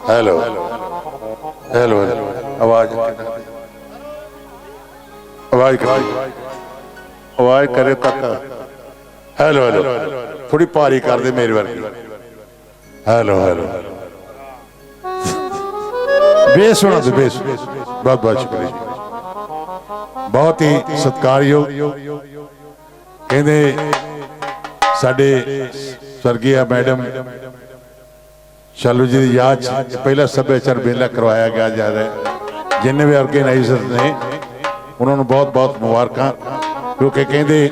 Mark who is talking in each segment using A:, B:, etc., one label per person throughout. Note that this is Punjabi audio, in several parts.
A: ਹੈਲੋ ਹੈਲੋ ਆਵਾਜ਼ ਆਵਾਜ਼ ਕਰੇ ਆਵਾਜ਼ ਕਰੇ ਤੱਕ ਹੈਲੋ ਹੈਲੋ ਥੋੜੀ ਭਾਰੀ ਕਰ ਦੇ ਮੇਰੇ ਵਰਗੀ ਹੈਲੋ ਹੈਲੋ ਬੇਸ ਹੋਣਾ ਤੇ ਬੇਸ ਬਹੁਤ ਬਹੁਤ ਸ਼ੁਕਰੀਆ ਬਹੁਤ ਹੀ ਸਤਿਕਾਰਯੋਗ ਕਹਿੰਦੇ ਸਾਡੇ ਸਵਰਗੀਆ ਮੈਡਮ ਸ਼ਾਲੂ ਜੀ ਦੀ ਯਾਦ 'ਚ ਪਹਿਲਾ ਸੱਭਿਆਚਾਰ ਮੇਲਾ ਕਰਵਾਇਆ ਗਿਆ ਜਾ ਰਿਹਾ ਜਿੰਨੇ ਵੀ ਆਰਗੇਨਾਈਜ਼ਰ ਨੇ, ਉਹਨਾਂ ਨੂੰ ਬਹੁਤ ਬਹੁਤ ਮੁਬਾਰਕਾਂ, ਕਿਉਂਕਿ ਕਹਿੰਦੇ,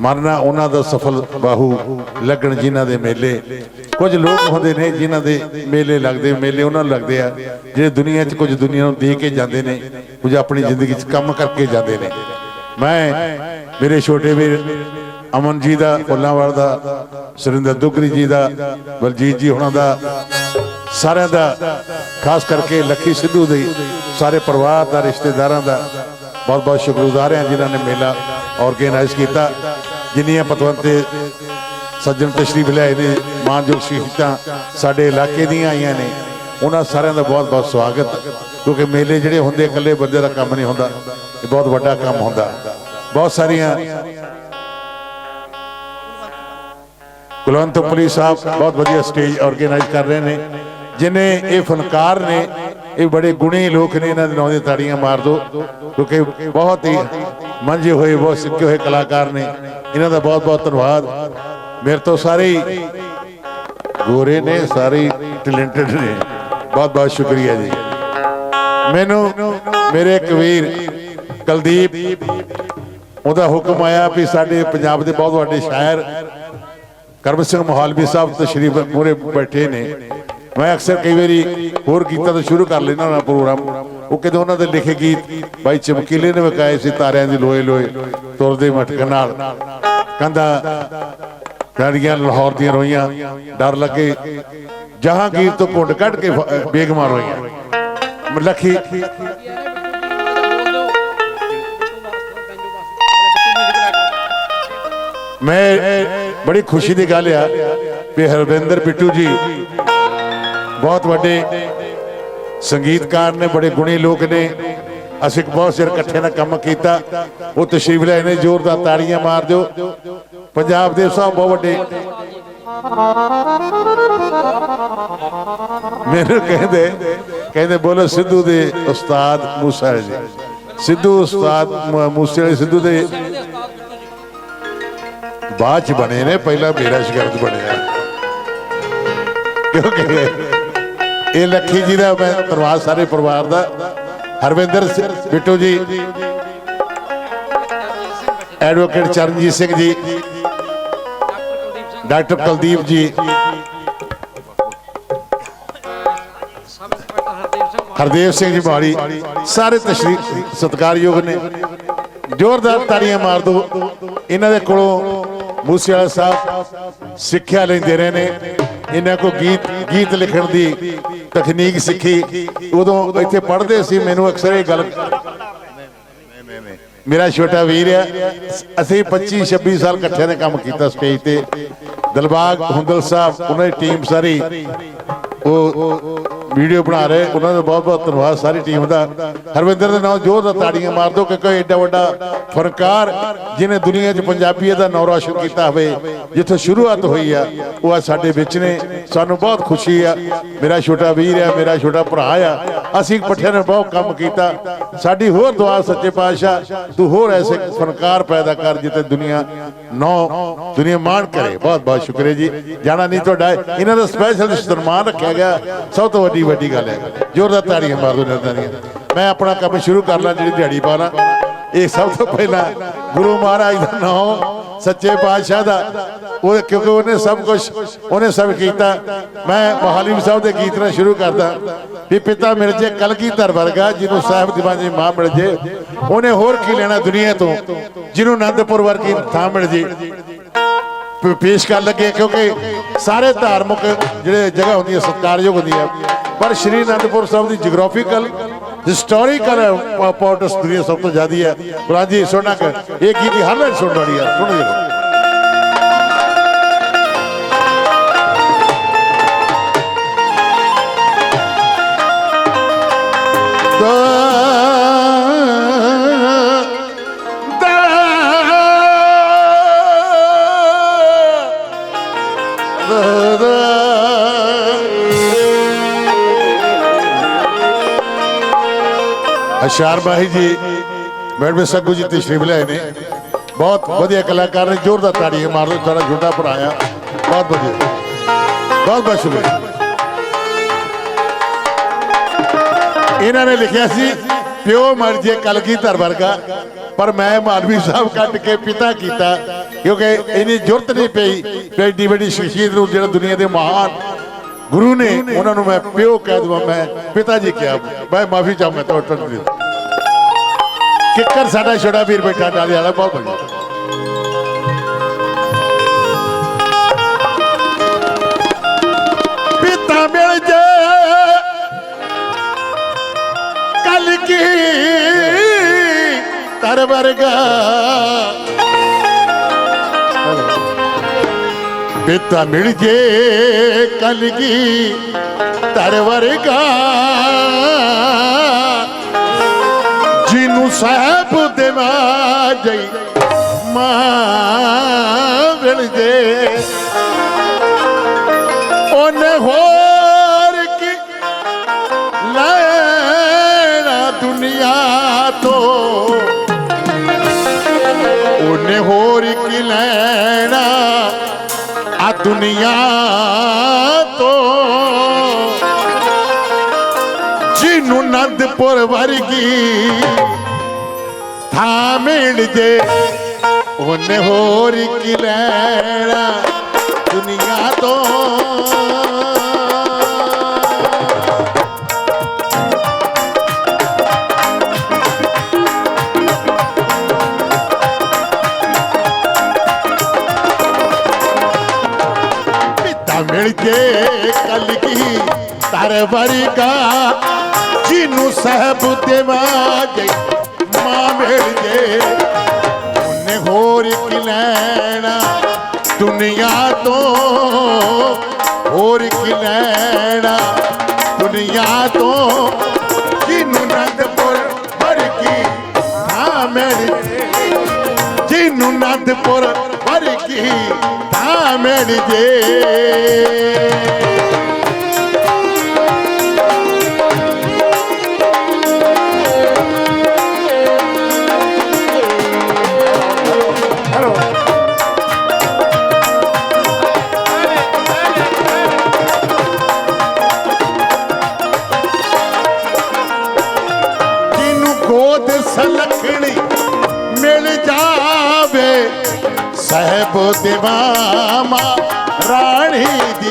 A: ਮਰਨਾ ਉਹਨਾਂ ਦਾ ਸਫਲ ਬਾਹੂ, ਲੱਗਣ ਜਿਨ੍ਹਾਂ ਦੇ ਮੇਲੇ। ਕੁਝ ਲੋਕ ਹੁੰਦੇ ਨੇ ਜਿਨ੍ਹਾਂ ਦੇ ਮੇਲੇ ਲੱਗਦੇ, ਮੇਲੇ ਉਹਨਾਂ ਨੂੰ ਲੱਗਦੇ ਆ, ਜਿਹੜੇ ਦੁਨੀਆ 'ਚ ਕੁਝ ਦੁਨੀਆ ਨੂੰ ਦੇ ਕੇ ਜਾਂਦੇ ਨੇ, ਕੁਝ ਆਪਣੀ ਜ਼ਿੰਦਗੀ 'ਚ ਕੰਮ ਕਰਕੇ ਜਾਂਦੇ ਨੇ। ਮੈਂ, ਮੇਰੇ ਛੋਟੇ ਵੀਰ ਅਮਨ ਜੀ ਦਾ, ਫੁੱਲਾਂਵਾਲ ਦਾ, ਸੁਰਿੰਦਰ ਦੁਗਰੀ ਜੀ ਦਾ, ਬਲਜੀਤ ਜੀ ਹੁਣਾਂ ਦਾ, ਸਾਰਿਆਂ ਦਾ, ਖਾਸ ਕਰਕੇ ਲੱਖੀ ਸਿੱਧੂ ਦੇ ਸਾਰੇ ਪਰਿਵਾਰ ਦਾ, ਰਿਸ਼ਤੇਦਾਰਾਂ ਦਾ ਬਹੁਤ ਬਹੁਤ ਸ਼ੁਕਰਗੁਜ਼ਾਰ ਹਾਂ ਜਿਨ੍ਹਾਂ ਨੇ ਮੇਲਾ ਆਰਗੇਨਾਈਜ਼ ਕੀਤਾ। ਜਿੰਨੀਆਂ ਪਤਵੰਤ ਤੇ ਸੱਜਣ ਤਸ਼ਰੀਫ ਲਿਆਏ ਨੇ, ਮਾਨਯੋਗ ਸ਼ਹੀਦਾਂ ਸਾਡੇ ਇਲਾਕੇ ਦੀਆਂ ਆਈਆਂ ਨੇ, ਉਹਨਾਂ ਸਾਰਿਆਂ ਦਾ ਬਹੁਤ ਬਹੁਤ ਸਵਾਗਤ। ਕਿਉਂਕਿ ਮੇਲੇ ਜਿਹੜੇ ਹੁੰਦੇ ਇਕੱਲੇ ਬੰਦੇ ਦਾ ਕੰਮ ਨਹੀਂ ਹੁੰਦਾ, ਇਹ ਬਹੁਤ ਵੱਡਾ ਕੰਮ ਹੁੰਦਾ। ਬਹੁਤ ਸਾਰੀਆਂ ਕੁਲਵੰਤ ਪੁਲਿਸ ਸਾਹਿਬ ਬਹੁਤ ਵਧੀਆ ਸਟੇਜ ਆਰਗੇਨਾਈਜ਼ ਕਰ ਰਹੇ ਨੇ। ਜਿਨੇ ਇਹ ਫਨਕਾਰ ਨੇ, ਇਹ ਬੜੇ ਗੁਣੀ ਲੋਕ ਨੇ, ਇਹਨਾਂ ਦੇ ਨਾਂ ਦੀਆਂ ਤਾੜੀਆਂ ਮਾਰ ਦਿਓ ਕਿਉਂਕਿ ਬਹੁਤ ਹੀ ਮੰਝੇ ਹੋਏ, ਬਹੁਤ ਸਿੱਕੇ ਹੋਏ ਕਲਾਕਾਰ ਨੇ। ਇਹਨਾਂ ਦਾ ਬਹੁਤ ਬਹੁਤ ਧੰਨਵਾਦ। ਮੇਰੇ ਤੋਂ ਸਾਰੇ ਗੋਰੇ ਨੇ, ਸਾਰੇ ਟੈਲੈਂਟਡ ਨੇ। ਬਹੁਤ ਬਹੁਤ ਸ਼ੁਕਰੀਆ ਜੀ। ਮੈਨੂੰ, ਮੇਰੇ ਇੱਕ ਵੀਰ, ਕੁਲਦੀਪ, ਉਹਦਾ ਹੁਕਮ ਆਇਆ ਵੀ ਸਾਡੇ ਪੰਜਾਬ ਦੇ ਬਹੁਤ ਵੱਡੇ ਸ਼ਾਇਰ ਕਰਮ ਸਿੰਘ ਮਹਾਲਵੀ ਸਾਹਿਬ ਤਸ਼ਰੀਫ ਪੂਰੇ ਬੈਠੇ ਨੇ। ਮੈਂ ਅਕਸਰ ਕਈ ਵਾਰੀ ਹੋਰ ਗੀਤਾਂ ਤੋਂ ਸ਼ੁਰੂ ਕਰ ਲੈਣਾ ਨਾ ਪ੍ਰੋਗਰਾਮ। ਉਹ ਕਿਤੇ ਉਹਨਾਂ ਦੇ ਲਿਖੇ ਗੀਤ, ਬਾਈ ਚਮਕੀਲੇ ਨੇ ਵਕਾਏ ਸੀ ਤਾਰਿਆਂ ਦੀ ਲੋਏ ਲੋਏ ਤੁਰਦੇ ਮਟਕ ਨਾਲ। ਕਹਿੰਦਾ, ਡਾੜੀਆਂ ਲਾਹੌਰ ਦੀਆਂ ਰੋਈਆਂ, ਡਰ ਲੱਗੇ। ਜਹਾਂਗੀਰ ਤੋਂ ਕੁੰਡ ਕੱਢ ਕੇ ਫ- ਬੇਗਮਾਂ ਰੋਈਆਂ ਲੱਖੀ ਮੈਂ ਬੜੀ ਖੁਸ਼ੀ ਦੀ ਗੱਲ ਆ ਵੀ ਹਰਵਿੰਦਰ ਪਿੱਟੂ ਜੀ ਬਹੁਤ ਵੱਡੇ ਸੰਗੀਤਕਾਰ ਨੇ, ਬੜੇ ਗੁਣੀ ਲੋਕ ਨੇ। ਅਸੀਂ ਬਹੁਤ ਸਿਰ ਇਕੱਠੇ ਨਾਲ ਕੰਮ ਕੀਤਾ। ਉਹ ਤਸ਼ਰੀਫ ਲੈ ਨੇ ਜ਼ੋਰਦਾਰ ਤਾੜੀਆਂ ਮਾਰ ਦਿਓ। ਪੰਜਾਬ ਦੇ ਸਭ ਬਹੁਤ ਵੱਡੇ। ਮੈਨੂੰ ਕਹਿੰਦੇ ਕਹਿੰਦੇ ਬੋਲੋ ਸਿੱਧੂ ਦੇ ਉਸਤਾਦ ਮੂਸਾ ਜੀ। ਸਿੱਧੂ ਉਸਤਾਦ ਮ- ਮੂਸੇ ਵਾਲੇ ਸਿੱਧੂ ਦੇ ਬਾਅਦ ਚ ਬਣੇ ਨੇ, ਪਹਿਲਾਂ ਮੇਰਾ ਸ਼ਗਿਰਦ ਬਣਿਆ। ਕਿਉਂਕਿ ਇਹ ਲੱਖੀ ਜੀ ਦਾ ਮੈਂ ਧੰਨਵਾਦ ਸਾਰੇ ਪਰਿਵਾਰ ਦਾ। ਹਰਵਿੰਦਰ ਸਿੰਘ ਬਿੱਟੂ ਜੀ। ਐਡਵੋਕੇਟ ਚਰਨਜੀਤ ਸਿੰਘ ਜੀ। ਡਾਕਟਰ ਕੁਲਦੀਪ ਜੀ। ਹਰਦੇਵ ਸਿੰਘ ਜੀ ਮਾੜੀ ਸਾਰੇ ਤਸ਼ਰੀਫ ਸਤਿਕਾਰਯੋਗ ਨੇ। ਜ਼ੋਰਦਾਰ ਤਾੜੀਆਂ ਮਾਰ ਦਿਓ ਇਹਨਾਂ ਦੇ ਕੋਲੋਂ ਮੂਸੇ ਵਾਲਾ ਸਾਹਿਬ ਸਿੱਖਿਆ ਲੈਂਦੇ ਰਹੇ ਨੇ। ਇਹਨਾਂ ਕੋ ਗੀਤ ਗੀਤ ਲਿਖਣ ਦੀ ਤਕਨੀਕ ਸਿੱਖੀ। ਉਦੋਂ ਇੱਥੇ ਪੜ੍ਹਦੇ ਸੀ ਮੈਨੂੰ ਅਕਸਰ ਇਹ ਗੱਲ ਮੇਰਾ ਛੋਟਾ ਵੀਰ ਆ। ਅਸੀਂ 25 26 ਸਾਲ ਇਕੱਠਿਆਂ ਨੇ ਕੰਮ ਕੀਤਾ ਸਟੇਜ ਤੇ। ਦਿਲਬਾਗ ਹੁੰਦਲ ਸਾਹਿਬ ਉਹਨਾਂ ਦੀ ਟੀਮ ਸਾਰੀ। ਉਹ ਵੀਡੀਓ ਬਣਾ ਰਹੇ, ਉਹਨਾਂ ਦਾ ਬਹੁਤ ਬਹੁਤ ਧੰਨਵਾਦ, ਸਾਰੀ ਟੀਮ ਦਾ। ਹਰਵਿੰਦਰ ਦੇ ਨਾਮ ਜੋਰ ਦਾ ਤਾੜੀਆਂ ਮਾਰ ਦਿਓ ਕਿਉਂਕਿ ਐਡਾ ਵੱਡਾ ਫਨਕਾਰ ਜਿਹਨੇ ਦੁਨੀਆ 'ਚ ਪੰਜਾਬੀਅਤ ਦਾ ਨਾਂ ਰੌਸ਼ਨ ਕੀਤਾ ਹੋਵੇ, ਜਿੱਥੇ ਸ਼ੁਰੂਆਤ ਹੋਈ ਆ, ਉਹ ਆ ਸਾਡੇ ਵਿੱਚ ਨੇ। ਸਾਨੂੰ ਬਹੁਤ ਖੁਸ਼ੀ ਆ। ਮੇਰਾ ਛੋਟਾ ਵੀਰ ਆ, ਮੇਰਾ ਛੋਟਾ ਭਰਾ ਆ। ਅਸੀਂ ਪੱਠਿਆਂ ਨੇ ਬਹੁਤ ਕੰਮ ਕੀਤਾ। ਸਾਡੀ ਹੋਰ ਦੁਆ ਸੱਚੇ ਪਾਤਸ਼ਾਹ, ਤੂੰ ਹੋਰ ਐਸੇ ਫਨਕਾਰ ਪੈਦਾ ਕਰ ਜਿੱਤੇ ਦੁਨੀਆ ਨੌ ਦੁਨੀਆ ਮਾਣ ਕਰੇ। ਬਹੁਤ ਬਹੁਤ ਸ਼ੁਕਰੀਆ ਜੀ। ਜਾਣਾ ਨਹੀਂ ਤੁਹਾਡਾ ਇਹਨਾਂ ਦਾ ਸਪੈਸ਼ਲ ਸਨਮਾਨ ਰੱਖਿਆ ਗਿਆ। ਸਭ ਤੋਂ ਵੱਡੀ ਵੱਡੀ ਗੱਲ ਹੈ। ਜ਼ੋਰਦਾਰ ਤਾੜੀਆਂ ਮਾਰ ਦੋ ਇਹਨਾਂ ਮੈਂ ਆਪਣਾ ਕੰਮ ਸ਼ੁਰੂ ਕਰ ਲਾਂ, ਜਿਹੜੀ ਦਿਹਾੜੀ ਪਾਣਾ ਇਹ ਸਭ ਤੋਂ ਪਹਿਲਾਂ ਗੁਰੂ ਮਹਾਰਾਜ ਦਾ ਨਾਮ ਸੱਚੇ ਪਾਤਸ਼ਾਹ ਦਾ। ਉਹ ਕਿਉਂਕਿ ਉਹਨੇ ਸਭ ਕੁਝ ਉਹਨੇ ਸਭ ਕੀਤਾ। ਮੈਂ ਮਹਾਲੀ ਸਾਹਿਬ ਦੇ ਗੀਤ ਨਾਲ ਸ਼ੁਰੂ ਕਰਦਾ। ਵੀ ਪਿਤਾ ਮਿਲ ਜੇ ਕਲਗੀਧਰ ਵਰਗਾ, ਜਿਹਨੂੰ ਸਾਹਿਬ ਦੀਵਾਨ ਜੀ ਮਾਂ ਮਿਲ ਜੇ। ਉਹਨੇ ਹੋਰ ਕੀ ਲੈਣਾ ਦੁਨੀਆ ਤੋਂ? ਜਿਹਨੂੰ ਆਨੰਦਪੁਰ ਵਰਗੀ ਥਾਂ ਮਿਲ ਜੇ ਪੇਸ਼ ਕਰਨ ਲੱਗੇ ਕਿਉਂਕਿ ਸਾਰੇ ਧਾਰਮਿਕ ਜਿਹੜੇ ਜਗ੍ਹਾ ਹੁੰਦੀ ਹੁੰਦੀਆਂ ਸਤਿਕਾਰਯੋਗ ਹੈ ਪਰ ਸ਼੍ਰੀ ਅਨੰਦਪੁਰ ਸਾਹਿਬ ਦੀ ਜਿਓਗ੍ਰਾਫੀਕਲ ਹਿਸਟੋਰੀਕਲ ਇੰਪੋਰਟੈਂਸ ਦੁਨੀਆ ਸਭ ਤੋਂ ਜ਼ਿਆਦੀ ਹੈ ਕੁਰਾਨ ਜੀ ਸੁਣਨਾ ਕਿ। ਇਹ ਗੀਤ ਹਰ ਵਾਰ ਸੁਣ ਵਾਲੀ ਹੈ ਸੁਣੋ ਜੀ। ਅਸ਼ਾਰ ਮਾਹੀ ਜੀ, ਮੈਡਮ ਸੱਗੂ ਜੀ ਤਸ਼ਰੀਫ ਲਿਆਏ ਨੇ। ਬਹੁਤ ਵਧੀਆ ਕਲਾਕਾਰ ਨੇ, ਜ਼ੋਰਦਾਰ ਤਾੜੀ ਮਾਰ ਦਿਓ ਤੁਹਾਡਾ ਛੋਟਾ ਭਰਾ ਆ। ਬਹੁਤ ਵਧੀਆ। ਬਹੁਤ ਬਹੁਤ ਸ਼ੁਕਰੀਆ। ਇਹਨਾਂ ਨੇ ਲਿਖਿਆ ਸੀ, ਪਿਓ ਮਰ ਜੇ ਧਰ ਵਰਗਾ, ਪਰ ਮੈਂ ਮਾਨਵੀ ਸਾਹਿਬ ਕੱਟ ਕੇ ਪਿਤਾ ਕੀਤਾ, ਕਿਉਂਕਿ ਇਹਨੀ ਜ਼ਰੂਰਤ ਨਹੀਂ ਪਈ ਕਿ ਏਡੀ ਵੱਡੀ ਸ਼ਖਸੀਅਤ ਨੂੰ ਜਿਹੜਾ ਦੁਨੀਆ ਦੇ ਮਹਾਨ ਗੁਰੂ ਨੇ ਉਹਨਾਂ ਨੂੰ ਮੈਂ ਪਿਓ ਕਹਿ ਦਵਾਂ, ਮੈਂ ਪਿਤਾ ਜੀ ਕਿਹਾ ਮੈਂ ਮਾਫੀ ਚਾਹੁੰਦਾ ਤੁਹਾਡੇ ਤੋਂ ਕਿੱਕਰ ਸਾਡਾ ਛੋਟਾ ਵੀਰ ਬੈਠਾ ਡਾਲੇ ਵਾਲਾ ਬਹੁਤ ਵਧੀਆ। ਪਿਤਾ ਮਿਲ ਜੇ, ਕਲ ਕੀ ਤਰ ਵਰਗਾ ਪਿਤਾ ਮਿਲ ਜੇ ਕਲਗੀ ਕੀ ਤਰ ਜਿਹਨੂੰ ਸਾਹਿਬ ਦੇਵਾ ਜਈ ਮਾਂ ਦੁਨੀਆ ਤੋਂ। ਜਿਹਨੂੰ ਨੰਦਪੁਰ ਵਰਗੀ ਥਾਂ ਮਿਲ ਜੇ ਉਹਨੇ ਹੋਰ ਕੀ ਲੈਣਾ ਦੁਨੀਆ ਤੋਂ। ਪਿਤਾ ਮਿਲ ਜੇ ਕਲ ਕੀ ਤਰ ਵਰਗਾ, ਜਿਹਨੂੰ ਸਹਿਬ ਦੇਵਾ ਜੇ ਮਾਂ ਮਿਲ ਜੇ। ਉਹਨੇ ਹੋਰ ਕੀ ਲੈਣਾ ਦੁਨੀਆ ਤੋਂ, ਹੋਰ ਕੀ ਲੈਣਾ ਦੁਨੀਆ ਤੋਂ, ਜਿਹਨੂੰ ਨੰਦਪੁਰ ਵਰਗੀ ਥਾਂ ਮਿਲ ਜੇ। ਜਿਹਨੂੰ ਨੰਦਪੁਰ ਵਰਗੀ ਮਿਲ ਜੇ ਜਿਹਨੂੰ ਗੋਦ ਸਲਖਣੀ ਮਿਲ ਜਾਵੇ ਸਹਿਬ ਦੇਵਾ ਰਾਣੀ ਦੀ।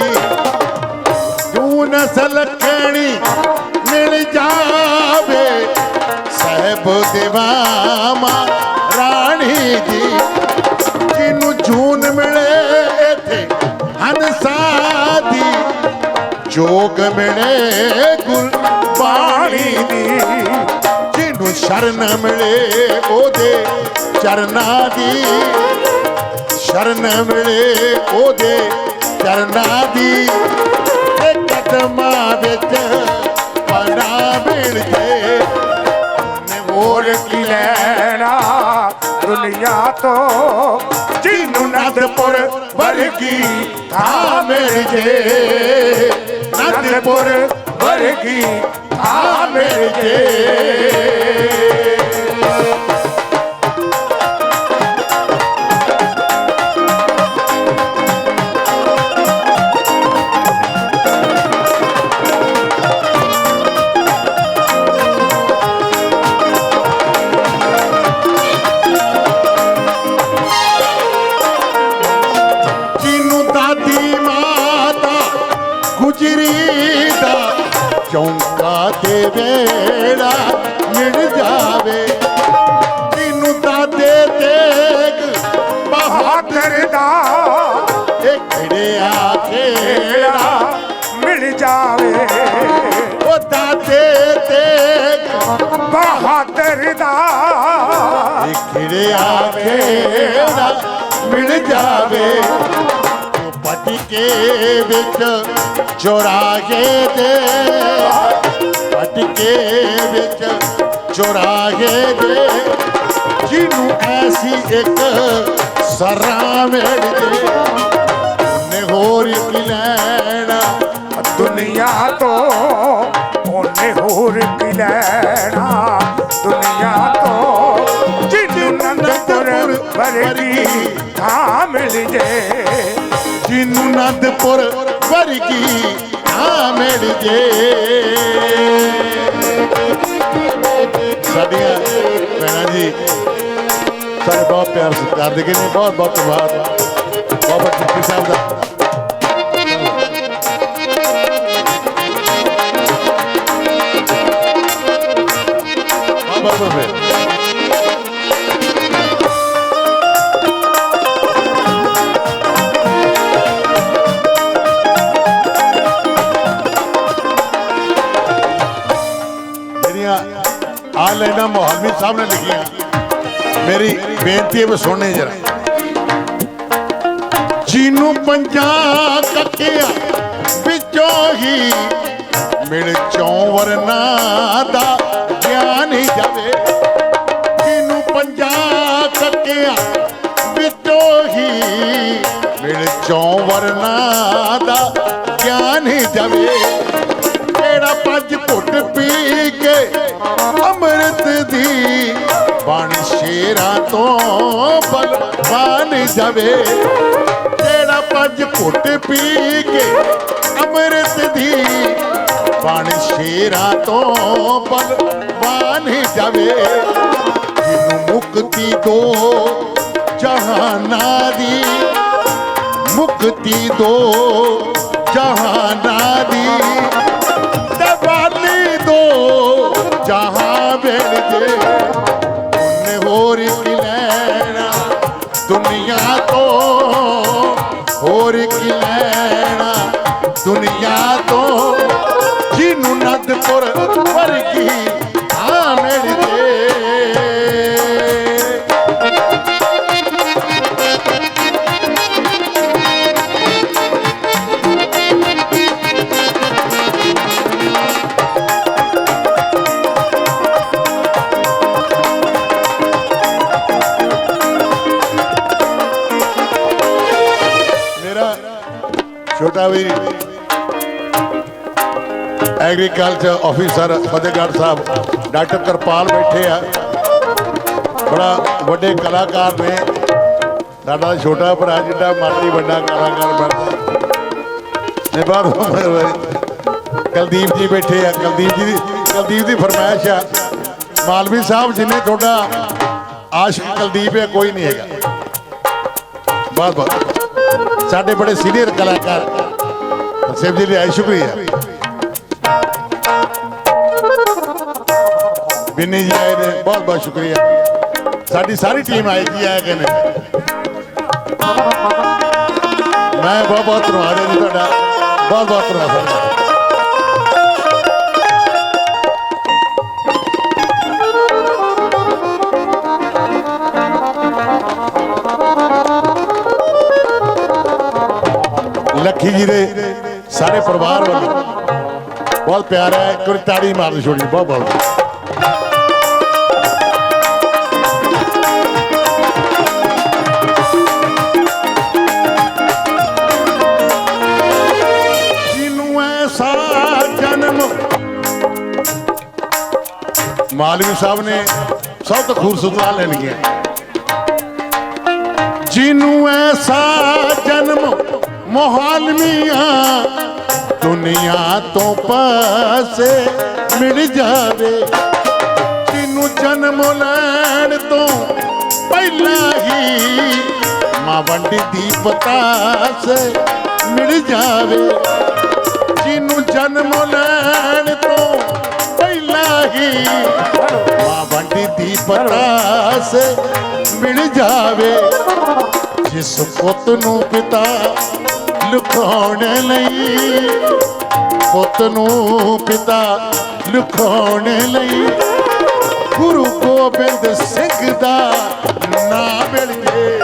A: ਜੂਨ ਸਲਖਣੀ ਮਿਲ ਜਾਵੇ। ਸਹਿਬ ਦੇਵਾਮਾ ਰਾਣੀ ਦੀ ਜਿਹਨੂੰ ਜੂਨ ਮਿਲੇ ਇੱਥੇ ਹੰਸਾ ਦੀ। ਜੋਗ ਮਿਲੇ ਗੁਰ ਬਾਣੀ ਦੀ। ਜਿਹਨੂੰ ਸ਼ਰਨ ਮਿਲੇ ਉਹਦੇ ਚਰਨਾਂ ਦੀ। ਸ਼ਰਨ ਮਿਲੇ ਉਹਦੇ
B: ਦੁਨੀਆ ਤੋਂ
A: ਜਿਹਨੂੰ ਨੰਦਪੁਰ ਵਰਗੀ ਥਾਂ ਮਿਲ ਜੇ ਨੰਦਪੁਰ ਬਹਾਦਰ
B: ਬਹਾਦਰ ਦਾ
A: ਇਹ ਖੜਿਆ ਖੇੜਾ
B: ਮਿਲ ਜਾਵੇ।
A: ਉਹ ਦਾਦੇ ਤੇਗ
B: ਬਹਾਦਰ ਦਾ
A: ਇਹ ਖੜਿਆ ਖੇੜਾ ਮਿਲ ਜਾਵੇ। ਉਹ ਪਟਕੇ ਵਿੱਚ ਚੋਰਾਗੇ ਦੇ ਪਟਕੇ ਵਿੱਚ ਚੋਰਾਗੇ ਦੇ ਜਿਹਨੂੰ ਐਸੀ ਇੱਕ ਸਰਾਂ ਵੇੜਦੇ ਉਹਨੇ ਹੋਰ ਕੀ ਲੈਣਾ।
B: ਦੁਨੀਆ ਤੋਂ ਉਹਨੇ ਹੋਰ ਕੀ ਲੈਣਾ। ਦੁਨੀਆ ਤੋਂ ਜਿੱਦ ਨੰਦਪੁਰ ਵਰਗੀ ਥਾਂ ਮਿਲ ਜੇ।
A: ਜਿੰਨੂੰ ਨੰਦਪੁਰ ਵਰਗੀ ਥਾਂ ਮਿਲ ਜੇ। ਸਾਡੀਆਂ ਭੈਣਾਂ ਜੀ ਸਾਰੇ ਬਹੁਤ ਪਿਆਰ ਸਤਿਕਾਰ ਦੇ ਗਏ ਨੇ ਬਹੁਤ ਬਹੁਤ ਧੰਨਵਾਦ ਬਹੁਤ ਬਹੁਤ ਜੀ ਸਾਹਿਬ ਦਾ ਬਹੁਤ ਬਹੁਤ ਧੰਨਵਾਦ। ਜਿਹੜੀਆਂ ਆ ਲੈਣਾ ਮੌਲਵੀ ਸਾਹਿਬ ਨੇ ਲਿਖੀਆਂ ਮੇਰੀ ਬੇਨਤੀ ਹੈ ਵੀ ਸੁਣਨੇ ਜਰਾ। ਜਿਹਨੂੰ ਪੰਜਾਂ ਕੱਕਿਆ ਵਿੱਚੋਂ ਹੀ ਮਿਲ ਚੋਂ ਵਰਨਾ ਦਾ ਗਿਆਨ ਹੀ ਜਾਵੇ। ਜਿਹਨੂੰ ਪੰਜਾਂ ਕੱਕਿਆ ਵਿੱਚੋਂ ਹੀ ਮਿਲ ਚੋਂ ਵਰਨਾ ਬਣ ਸ਼ੇਰਾਂ ਤੋਂ ਬਲਵਾਨ ਜਾਵੇ। ਕਿਹੜਾ ਪੰਜ ਘੁੱਟ ਪੀ ਕੇ ਅੰਮ੍ਰਿਤ ਦੀ ਬਣ ਸ਼ੇਰਾਂ ਤੋਂ ਬਲਵਾਨ ਜਾਵੇ। ਜਿਹਨੂੰ ਮੁਕਤੀ ਦੋ ਜਹਾਨਾਂ ਦੀ, ਮੁਕਤੀ ਦੋ ਜਹਾਨਾਂ ਦੀ। ਦਵਾਲੀ ਦੋ ਜਹਾਂ ਵੇੜ ਜੇ ਉਹਨੇ ਹੋਰ ਕੀ ਲੈਣਾ ਦੁਨੀਆ ਤੋਂ ਹੋਰ ਕੀ ਲੈਣਾ ਦੁਨੀਆ ਤੋਂ ਜਿਹਨੂੰ ਛੋਟਾ ਵੀ agriculture officer Fatehgarh Sahib, doctor Karpal ਬੈਠੇ ਆ। ਬੜਾ ਵੱਡੇ ਕਲਾਕਾਰ ਨੇ। ਸਾਡਾ ਛੋਟਾ ਭਰਾ ਜਿੱਡਾ ਮਰਜ਼ੀ ਵੱਡਾ ਕਲਾਕਾਰ ਬਣਦਾ ਨੇ ਬਾਅਦ ਕੁਲਦੀਪ ਜੀ ਬੈਠੇ ਆ। ਕੁਲਦੀਪ ਜੀ ਦੀ ਕੁਲਦੀਪ ਦੀ ਫਰਮਾਇਸ਼ ਆ। ਮਾਲਵੀ ਸਾਹਿਬ, ਜਿੰਨੇ ਤੁਹਾਡਾ ਆਸ਼ਿਕ ਕੁਲਦੀਪ ਹੈ ਕੋਈ ਨਹੀਂ ਹੈਗਾ। ਬਹੁਤ ਬਹੁਤ ਸਾਡੇ ਬੜੇ ਸੀਨੀਅਰ ਕਲਾਕਾਰ ਸਿਵ ਜੀ ਲਈ ਆਏ ਸ਼ੁਕਰੀਆ ਬਿੰਨੀ ਜੀ ਆਏ ਨੇ ਬਹੁਤ ਬਹੁਤ ਸ਼ੁਕਰੀਆ ਸਾਡੀ ਸਾਰੀ ਟੀਮ ਆਈ ਜੀ ਆਇਆ ਕਿ ਨੇ ਮੈਂ ਬਹੁਤ ਬਹੁਤ ਧੰਨਵਾਦ ਹੈ ਜੀ ਸਾਰੇ ਪਰਿਵਾਰ ਵੱਲੋਂ। ਬਹੁਤ ਪਿਆਰ ਹੈ ਕੋਈ ਤਾੜੀ ਮਾਰ ਦਿਓ ਛੋਟੀ ਬਹੁਤ ਬਹੁਤ। ਜਨਮ। ਮਾਲਵੀ ਸਾਹਿਬ ਨੇ ਸਭ ਤੋਂ ਖੂਬਸੂਰਤ ਲਾ ਲੈਣਗੇ ਜਿਹਨੂੰ ਐਸਾ ਜਨਮ ਮੋਹਾਲਮੀਆਂ ਦੁਨੀਆ ਤੋਂ ਪਾਸੇ ਮਿਲ ਜਾਵੇ। ਜਿਹਨੂੰ ਜਨਮ ਲੈਣ ਤੋਂ ਪਹਿਲਾਂ ਹੀ ਮਾਂ ਵੰਡੀ ਦੀ ਪਤਾਸ ਮਿਲ ਜਾਵੇ। ਜਿਹਨੂੰ ਜਨਮ ਲੈਣ ਤੋਂ ਪਹਿਲਾਂ ਹੀ ਮਾਂ ਵੰਡੀ ਦੀ ਪਤਾਸ ਮਿਲ ਜਾਵੇ। ਜਿਸ ਪੁੱਤ ਨੂੰ ਪਿਤਾ ਲੁਕਾਉਣ ਲਈ, ਪੁੱਤ ਨੂੰ ਪਿਤਾ ਲੁਕਾਉਣ ਲਈ। ਗੁਰੂ ਗੋਬਿੰਦ ਸਿੰਘ ਦਾ ਨਾਮ ਮਿਲ ਜੇ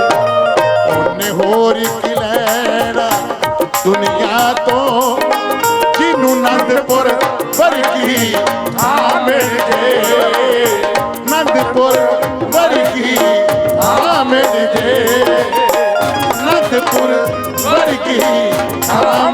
A: ਉਹਨੇ ਹੋਰ ਕੀ ਲੈਣਾ ਦੁਨੀਆ ਤੋਂ। ਜਿਹਨੂੰ ਨੰਦਪੁਰ ਵਰਗੀ ਆ ਮਿਲ ਜੇ, ਨੰਦਪੁਰ ਵਰਗੀ ਆ ਮਿਲ ਜੇ। ਨੰਦਪੁਰ ਵਰਗੀ